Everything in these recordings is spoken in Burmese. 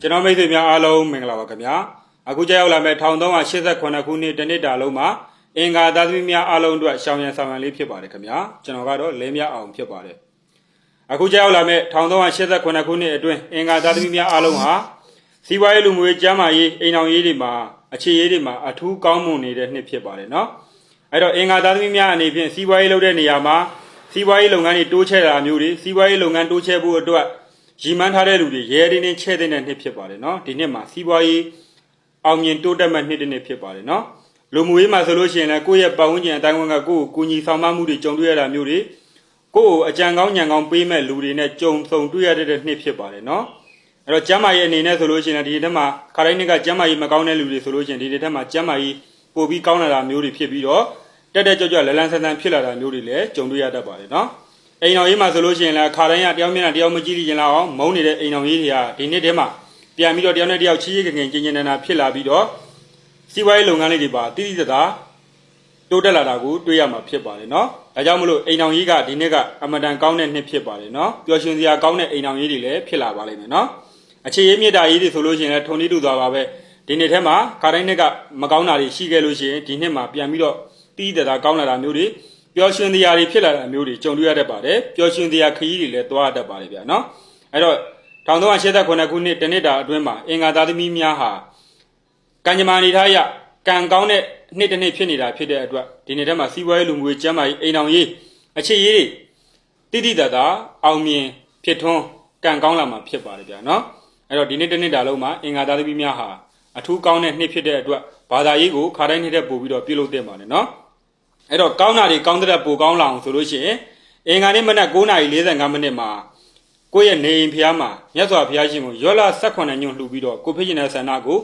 ကျွန်တော်မိတ်ဆွေများအားလုံးမင်္ဂလာပါခင်ဗျာအခုကြောက်ရောက်လာမဲ့1388ခုနှစ်တနှစ်တာလုံးမှာအင်္ဂါသားသမီးများအားလုံးအတွက်ရှောင်းရံဆောင်ရံလေးဖြစ်ပါတယ်ခင်ဗျာကျွန်တော်ကတော့လဲမြအောင်ဖြစ်ပါတယ်အခုကြောက်ရောက်လာမဲ့1388ခုနှစ်အတွင်းအင်္ဂါသားသမီးများအားလုံးဟာစီးပွားရေးလူမှုရေးကျန်းမာရေးအိမ်အောင်ရေးတွေမှာအခြေရေးတွေမှာအထူးကောင်းမွန်နေတဲ့နှစ်ဖြစ်ပါတယ်နော်အဲ့တော့အင်္ဂါသားသမီးများအနေဖြင့်စီးပွားရေးလုပ်တဲ့နေရာမှာစီးပွားရေးလုပ်ငန်းတွေတိုးချဲ့တာမျိုးတွေစီးပွားရေးလုပ်ငန်းတိုးချဲ့ဖို့အတွက် ရီမန်းထားတဲ့လူတွေရဲတင်းတင်းချဲ့တဲ့နှစ်ဖြစ်ပါတယ်နော်ဒီနှစ်မှာစီးပွားရေးအောင်မြင်တိုးတက်မဲ့နှစ်တစ်နှစ်ဖြစ်ပါတယ်နော်လူမှုရေးမှာဆိုလို့ရှိရင်လည်းကိုယ့်ရဲ့ပတ်ဝန်းကျင်အတိုင်းအဝန်ကကိုယ့်ကိုကူညီဆောင်မမှုတွေကြုံတွေ့ရတာမျိုးတွေကိုယ့်ကိုအကြံကောင်းညံကောင်းပေးမဲ့လူတွေနဲ့ကြုံဆုံတွေ့ရတဲ့နှစ်ဖြစ်ပါတယ်နော်အဲ့တော့ကျမ်းမာရေးအနေနဲ့ဆိုလို့ရှိရင်လည်းဒီတစ်မှာခါတိုင်းနှစ်ကကျမ်းမာရေးမကောင်းတဲ့လူတွေဆိုလို့ရှိရင်ဒီတစ်ထက်မှာကျမ်းမာရေးပိုပြီးကောင်းလာတာမျိုးတွေဖြစ်ပြီးတော့တက်တက်ကြွကြွလလန်းဆန်းဆန်းဖြစ်လာတာမျိုးတွေလည်းကြုံတွေ့ရတတ်ပါတယ်နော် အိမ်တော်ရေးမှာဆိုလို့ရှိရင်လည်းခါတိုင်းကတယောက်မျက်နှာတယောက်မကြည့်ကြင်လောက်အောင်မုန်းနေတဲ့အိမ်တော်ရေးတွေကဒီနှစ်တည်းမှာပြန်ပြီးတော့တယောက်နဲ့တယောက်ချီးချီးခင်ခင်ကျင်ကျင်နာနာဖြစ်လာပြီးတော့စီးပွားရေးလုပ်ငန်းလေးတွေပါတိတိကျကျတိုးတက်လာတာကိုတွေ့ရမှာဖြစ်ပါတယ်နော်။ဒါကြောင့်မလို့အိမ်တော်ရေးကဒီနှစ်ကအမတန်ကောင်းတဲ့နှစ်ဖြစ်ပါတယ်နော်။ပျော်ရွှင်စရာကောင်းတဲ့အိမ်တော်ရေးတွေလည်းဖြစ်လာပါလိမ့်မယ်နော်။အခြေရေးမြစ်တာရေးတွေဆိုလို့ရှိရင်လည်းထုံနည်းတူသွားပါပဲ။ဒီနှစ်ထဲမှာခါတိုင်းနှစ်ကမကောင်းတာတွေရှိခဲ့လို့ရှိရင်ဒီနှစ်မှာပြန်ပြီးတော့တိတိကျကျကောင်းလာတာမျိုးတွေ ပျော်ရွှင်တရားတွေဖြစ်လာတာမျိုးတွေကြုံတွေ့ရတတ်ပါတယ်ပျော်ရွှင်တရားခရီးတွေလည်းသွားရတတ်ပါတယ်ဗျာနော်အဲ့တော့1389ခုနှစ်တနှစ်တာအတွင်းမှာအင်္ဂါသားသမီးများဟာကံကြမ္မာနေထားရကံကောင်းတဲ့နှစ်တစ်နှစ်ဖြစ်နေတာဖြစ်တဲ့အတွက်ဒီနေ့တည်းမှာစီးပွားရေးလူမှုရေးကျန်းမာရေးအိမ်အောင်ရေးအခြေရေးတွေတိတိတတ်တာအောင်မြင်ဖြစ်ထွန်းကံကောင်းလာမှာဖြစ်ပါတယ်ဗျာနော်အဲ့တော့ဒီနေ့တနှစ်တာလုံးမှာအင်္ဂါသားသမီးများဟာအထူးကောင်းတဲ့နှစ်ဖြစ်တဲ့အတွက်ဘာသာရေးကိုခါတိုင်းနှစ်တဲ့ပို့ပြီးတော့ပြုလုပ်တင်ပါတယ်နော် အဲ့တော့ကောင်းတာတွေကောင်းတဲ့ပိုကောင်းလာအောင်ဆိုလို့ရှိရင်အင်္ဂါနေ့မနက်9:45မိနစ်မှာကိုယ့်ရဲ့နေအိမ်ဖျားမှာမြတ်စွာဘုရားရှင်ကိုရောလ18ညွန့်လှူပြီးတော့ကိုဖြစ်ခြင်းတဲ့ဆန္ဒကို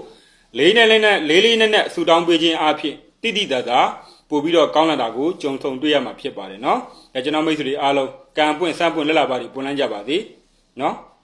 လေးနဲ့လေးနဲ့လေးလေးနဲ့နဲ့ဆူတောင်းပေးခြင်းအဖြစ်တိတိတသာပို့ပြီးတော့ကောင်းလာတာကိုကြုံဆုံတွေ့ရမှာဖြစ်ပါတယ်နော်။ဒါကျွန်တော်မိတ်ဆွေတွေအားလုံးကံပွင့်စပွင့်လက်လာပါပြီးပွင့်လန်းကြပါစေနော်။